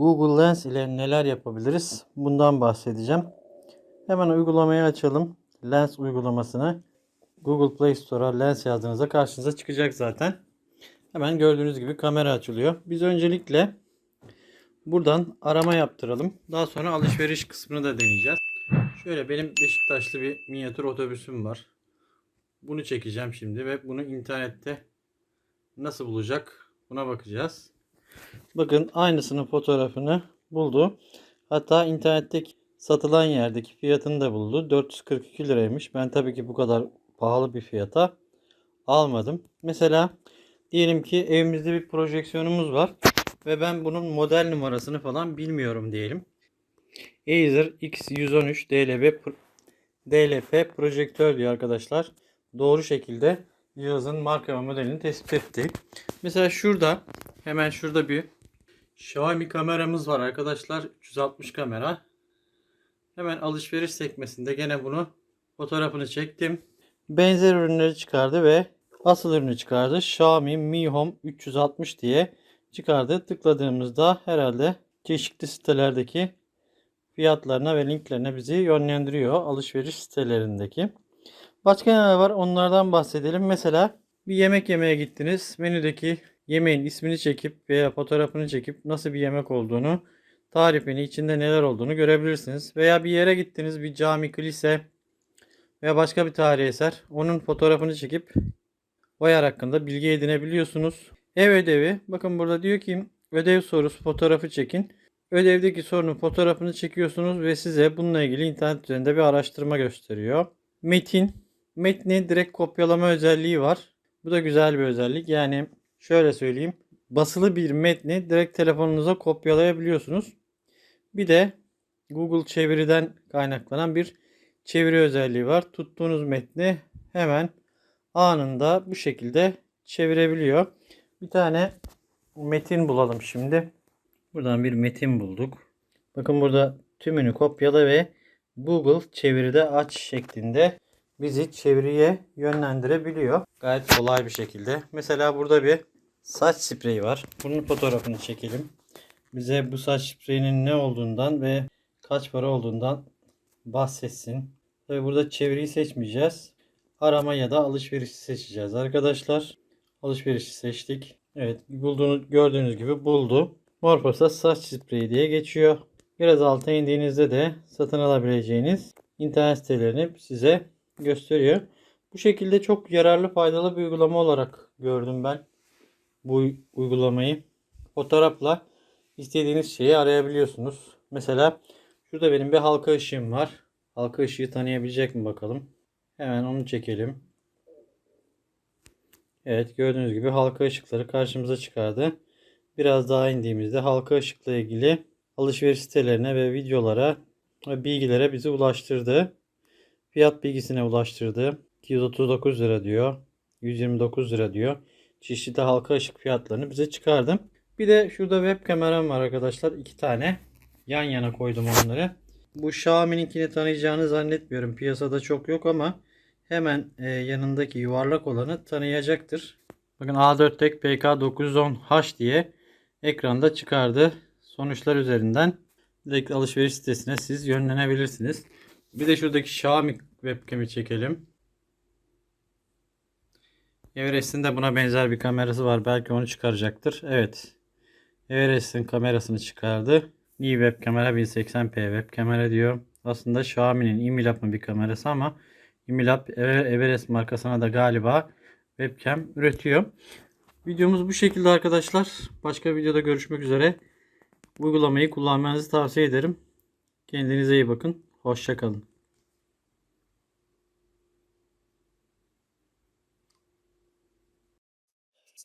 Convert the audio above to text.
Google Lens ile neler yapabiliriz? Bundan bahsedeceğim. Hemen uygulamayı açalım. Lens uygulamasını. Google Play Store'a Lens yazdığınızda karşınıza çıkacak zaten. Hemen gördüğünüz gibi kamera açılıyor. Biz öncelikle buradan arama yaptıralım. Daha sonra alışveriş kısmını da deneyeceğiz. Şöyle benim Beşiktaşlı bir minyatür otobüsüm var. Bunu çekeceğim şimdi ve bunu internette nasıl bulacak buna bakacağız. Bakın aynısının fotoğrafını buldu. Hatta internetteki satılan yerdeki fiyatını da buldu. 442 liraymış. Ben tabii ki bu kadar pahalı bir fiyata almadım. Mesela diyelim ki evimizde bir projeksiyonumuz var ve ben bunun model numarasını falan bilmiyorum diyelim. Acer X113 DLP DLP projektör diyor arkadaşlar. Doğru şekilde cihazın marka ve modelini tespit etti. Mesela şurada hemen şurada bir Xiaomi kameramız var arkadaşlar. 360 kamera. Hemen alışveriş sekmesinde gene bunu fotoğrafını çektim. Benzer ürünleri çıkardı ve asıl ürünü çıkardı. Xiaomi Mi Home 360 diye çıkardı. Tıkladığımızda herhalde çeşitli sitelerdeki fiyatlarına ve linklerine bizi yönlendiriyor alışveriş sitelerindeki. Başka neler var onlardan bahsedelim. Mesela bir yemek yemeye gittiniz. Menüdeki yemeğin ismini çekip veya fotoğrafını çekip nasıl bir yemek olduğunu, tarifini, içinde neler olduğunu görebilirsiniz. Veya bir yere gittiniz, bir cami, kilise veya başka bir tarihi eser. Onun fotoğrafını çekip o yer hakkında bilgi edinebiliyorsunuz. Ev ödevi. Bakın burada diyor ki ödev sorusu fotoğrafı çekin. Ödevdeki sorunun fotoğrafını çekiyorsunuz ve size bununla ilgili internet üzerinde bir araştırma gösteriyor. Metin. Metni direkt kopyalama özelliği var. Bu da güzel bir özellik. Yani şöyle söyleyeyim. Basılı bir metni direkt telefonunuza kopyalayabiliyorsunuz. Bir de Google çeviriden kaynaklanan bir çeviri özelliği var. Tuttuğunuz metni hemen anında bu şekilde çevirebiliyor. Bir tane metin bulalım şimdi. Buradan bir metin bulduk. Bakın burada tümünü kopyala ve Google çeviride aç şeklinde bizi çeviriye yönlendirebiliyor. Gayet kolay bir şekilde. Mesela burada bir saç spreyi var. Bunun fotoğrafını çekelim. Bize bu saç spreyinin ne olduğundan ve kaç para olduğundan bahsetsin. Tabi burada çeviriyi seçmeyeceğiz. Arama ya da alışverişi seçeceğiz arkadaşlar. Alışverişi seçtik. Evet bulduğunu gördüğünüz gibi buldu. Morphosa saç spreyi diye geçiyor. Biraz alta indiğinizde de satın alabileceğiniz internet sitelerini size gösteriyor. Bu şekilde çok yararlı faydalı bir uygulama olarak gördüm ben bu uygulamayı. Fotoğrafla istediğiniz şeyi arayabiliyorsunuz. Mesela şurada benim bir halka ışığım var. Halka ışığı tanıyabilecek mi bakalım. Hemen onu çekelim. Evet gördüğünüz gibi halka ışıkları karşımıza çıkardı. Biraz daha indiğimizde halka ışıkla ilgili alışveriş sitelerine ve videolara ve bilgilere bizi ulaştırdı. Fiyat bilgisine ulaştırdı. 239 lira diyor. 129 lira diyor. Çeşitli halka ışık fiyatlarını bize çıkardı. Bir de şurada web kameram var arkadaşlar. iki tane. Yan yana koydum onları. Bu Xiaomi'ninkini tanıyacağını zannetmiyorum. Piyasada çok yok ama hemen e, yanındaki yuvarlak olanı tanıyacaktır. Bakın A4 Tek PK910H diye ekranda çıkardı. Sonuçlar üzerinden direkt alışveriş sitesine siz yönlenebilirsiniz. Bir de şuradaki Xiaomi webcam'i çekelim. Everest'in de buna benzer bir kamerası var. Belki onu çıkaracaktır. Evet. Everest'in kamerasını çıkardı. İyi web kamera 1080p web kamera diyor. Aslında Xiaomi'nin Imilab'ın bir kamerası ama Imilab Everest markasına da galiba webcam üretiyor. Videomuz bu şekilde arkadaşlar. Başka videoda görüşmek üzere. Uygulamayı kullanmanızı tavsiye ederim. Kendinize iyi bakın. Hoşçakalın.